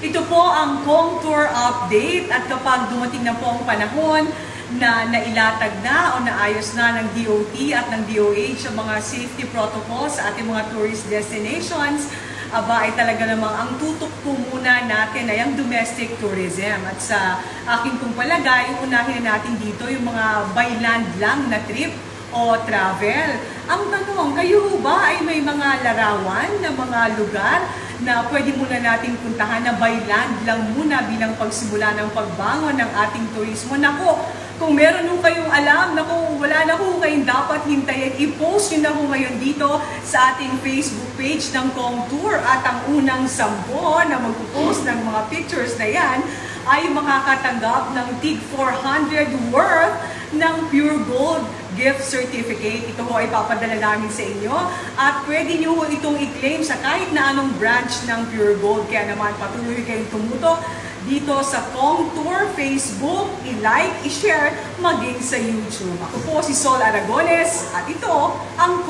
Ito po ang Contour Update at kapag dumating na po ang panahon na nailatag na o naayos na ng DOT at ng DOH ang mga safety protocols sa ating mga tourist destinations, aba ay talaga namang ang tutok po muna natin ay ang domestic tourism. At sa aking pong palagay, unahin na natin dito yung mga by land lang na trip o travel. Ang tanong, kayo ba ay may mga larawan na mga lugar na pwede muna nating puntahan na by land lang muna bilang pagsimula ng pagbangon ng ating turismo? Nako, kung meron ho kayong alam, naku, wala na ho kayong dapat hintayin. I-post nyo na ho ngayon dito sa ating Facebook page ng Contour at ang unang sampo na magpo-post ng mga pictures na yan ay makakatanggap ng TIG 400 worth ng Pure Gold gift certificate. Ito ho ay papadala namin sa inyo at pwede nyo ho itong i-claim sa kahit na anong branch ng Pure Gold. Kaya naman patuloy kayong tumuto dito sa Contour Facebook, i-like, i-share, maging sa YouTube. Ako po si Sol Aragones at ito ang.